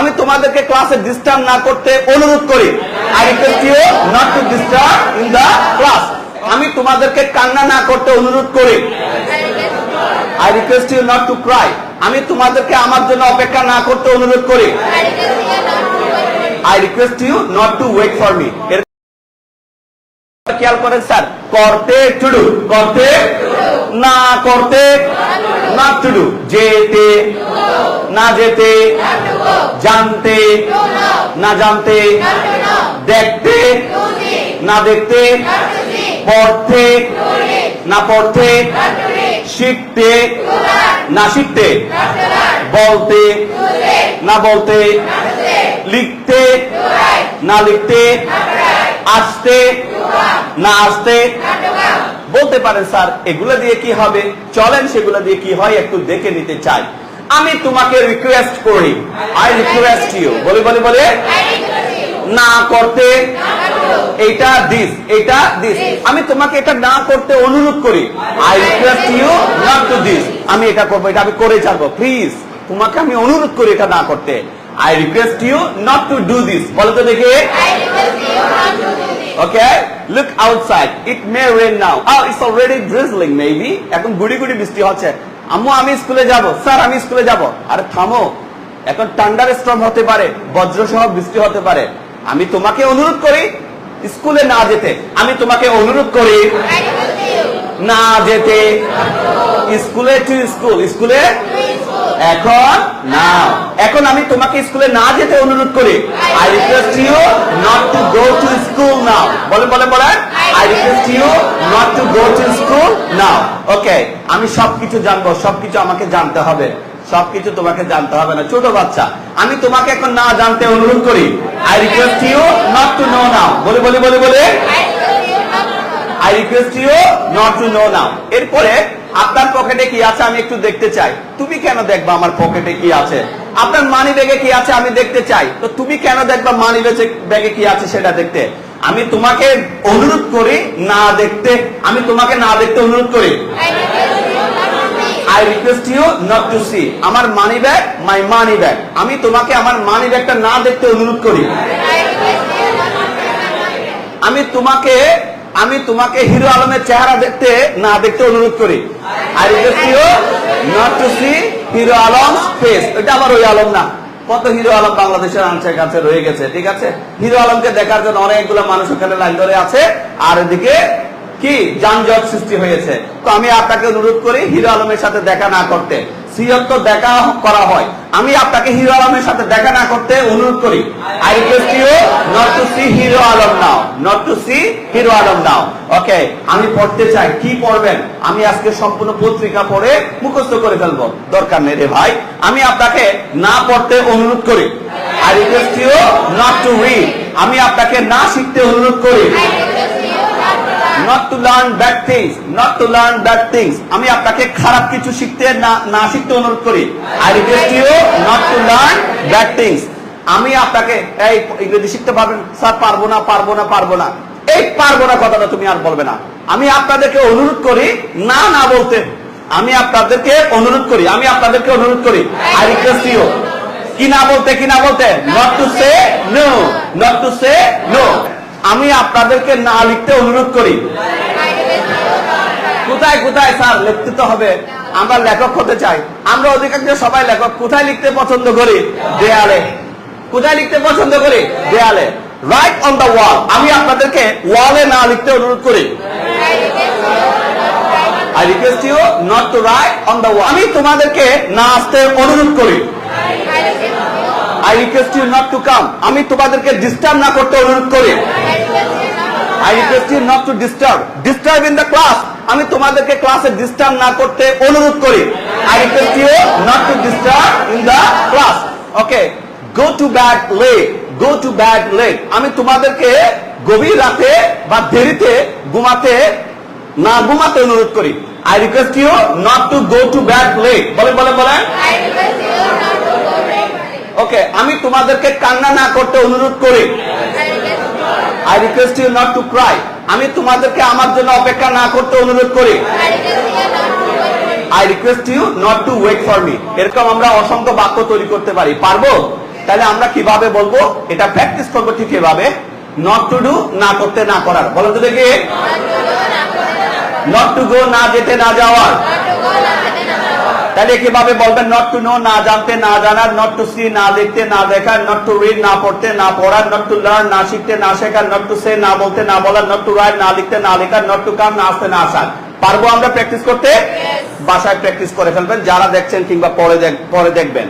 আমি তোমাদেরকে ক্লাসে ডিস্টার্ব না করতে অনুরোধ করি। I request you not to disturb in the class আমি তোমাদেরকে কান্না না করতে অনুরোধ করি। I request you not to cry আমি তোমাদেরকে আমার জন্য অপেক্ষা না করতে অনুরোধ করি। I request you not to wait for me খেয়াল করেন স্যার, করতে টু ডু করতে না করতে না টু ডু যেতে না যেতে জানতে না জানতে দেখতে না দেখতে পড়তে না পড়তে শিখতে না শিখতে বলতে না বলতে লিখতে না লিখতে আসতে না আসতে বলতে পারেন, স্যার, এগুলো দিয়ে কি হবে? চলেন, সেগুলো দিয়ে কি হয়? একটু দেখে নিতে চাই। আমি তোমাকে রিকোয়েস্ট করি। আই রিকোয়েস্ট ইউ বলে বলে বলে? না করতে এটা দিস এটা দিস আমি তোমাকে এটা না করতে অনুরোধ করি। I request you not to this আমি এটা করব, এটা আমি করে যাব প্লিজ তোমাকে আমি অনুরোধ করি এটা না করতে। I request you not to do this বলো তো দেখে। Okay, look outside. It may rain now. Oh, it's already drizzling maybe. এখন গুড়ি গুড়ি বৃষ্টি হচ্ছে। আম্মু আমি স্কুলে যাব। স্যার আমি স্কুলে যাব। আরে থামো। এখন টান্ডার স্টর্ম হতে পারে বজ্রসহ বৃষ্টি হতে পারে। আমি তোমাকে অনুরোধ করি স্কুলে না যেতে। আমি তোমাকে অনুরোধ করি না যেতে। স্কুলে টু স্কুল স্কুলে? এখন না এখন আমি তোমাকে স্কুলে না যেতে অনুরোধ করি। I request you not to go to school now বলে বলে বলেন। I request you not to go to school now okay আমি সবকিছু জানব সবকিছু আমাকে জানতে হবে। সবকিছু তোমাকে জানতে হবে না। ছোট বাচ্চা আমি তোমাকে এখন না জানতে অনুরোধ করি। I request you not to know now বলে বলে বলে বলে। I request you not to know now এরপরে আপনার পকেটে কি আছে আমি একটু দেখতে চাই। তুমি কেন দেখবা আমার পকেটে কি আছে? আপনার মানি ব্যাগে কি আছে আমি দেখতে চাই। তো তুমি কেন দেখবা মানি ব্যাগে কি আছে সেটা দেখতে? আমি তোমাকে অনুরোধ করি না দেখতে। আমি তোমাকে না দেখতে অনুরোধ করি। I request you not to see আমার মানি ব্যাগ মাই মানি ব্যাগ আমি তোমাকে আমার মানি ব্যাগটা না দেখতে অনুরোধ করি। আমি তোমাকে আমি তোমাকে হিরো আলমের চেহারা দেখতে, না দেখতে অনুরোধ করি। সি হিরো আলম ফেস এটা আবার ওই আলম না। কত হিরো আলম বাংলাদেশের আনছে কাছে রয়ে গেছে, ঠিক আছে? হিরো আলমকে দেখার জন্য অনেকগুলো মানুষ ওখানে লাইন ধরে আছে। আর এদিকে কি? যানজট সৃষ্টি হয়েছে। তো আমি আপনাকে অনুরোধ করি হিরো আলমের সাথে দেখা না করতে। সিয়ত তো দেখা করা হয়। আমি আপনাকে হিরো আলমের সাথে দেখা না করতে অনুরোধ করি। I request you not to see Hero Alam now not to see Hero Alam now okay আমি পড়তে চাই। কি পড়বেন? আমি আজকে সম্পূর্ণ পত্রিকা পড়ে মুখস্থ করে ফেলব। দরকার নেই রে ভাই। আমি আপনাকে না পড়তে অনুরোধ করি। I request you not to read আমি আপনাকে না শিখতে অনুরোধ করি। Not to learn bad things not to learn bad things আমি আপনাকে খারাপ কিছু শিখতে না শিখতে অনুরোধ করি। I request you not to learn bad things আমি আপনাকে, এই, ইংরেজি শিখতে পারবেন? স্যার, পারব না পারব না পারব না। এই পারব না কথাটা তুমি আর বলবে না। আমি আপনাদেরকে অনুরোধ করি না না বলতে। আমি আপনাদেরকে অনুরোধ করি, আমি আপনাদেরকে অনুরোধ করি। আই রিকোয়েস্ট ইউ কি না বলতে, কি না বলতে? Not to say no not to say no আমি আপনাদেরকে না লিখতে অনুরোধ করি। কোথায় কোথায়, স্যার? লিখতে তো হবে। আমরা লেখক হতে চাই। আমরা অধিকাংশ সবাই লেখক। কোথায় লিখতে পছন্দ করি? দেয়ালে। কোথায় লিখতে পছন্দ করি? দেয়ালে। রাইট অন দ্য ওয়াল আমি আপনাদেরকে ওয়ালে না লিখতে অনুরোধ করি। I request you not to write on the wall আমি তোমাদেরকে না আসতে অনুরোধ করি। I request you not to come আমি তোমাদেরকে ডিস্টার্ব না করতে অনুরোধ করি। I request you not to disturb disturb in the class আমি তোমাদেরকে ক্লাসে ডিস্টার্ব না করতে অনুরোধ করি। I request you not to disturb in the class okay go to bed late go to bed late আমি তোমাদেরকে গভীর রাতে বা দেরিতে ঘুমাতে, না ঘুমাতে অনুরোধ করি। I request you not to go to bed late বলে বলে বলেন। ওকে আমি তোমাদেরকে কান্না না করতে অনুরোধ করি। I request you not to cry আমি তোমাদেরকে আমার জন্য অপেক্ষা না করতে অনুরোধ করি। I request you not to wait for me এরকম আমরা অসংখ্য বাক্য তৈরি করতে পারি। পারব? তাহলে আমরা কীভাবে বলব? এটা প্র্যাকটিস করব ঠিক এভাবে। নট টু ডু না করতে, না করার। বলো তো দেখি। নট টু গো না যেতে, না যাওয়ার। তাহলে কীভাবে বলবেন নট টু নো না জানতে না জানার নট টু সি না দেখতে না দেখার নট টু রিড না পড়তে না পড়ার নট টু লার্ন না শিখতে না শেখার নট টু সে না বলতে না বলার নট টু রাইট না লিখতে না লেখার নট টু কাম না আসতে না আসার। পারব আমরা প্র্যাকটিস করতে? বাসায় প্র্যাকটিস করে ফেলবেন যারা দেখছেন কিংবা পরে পরে দেখবেন।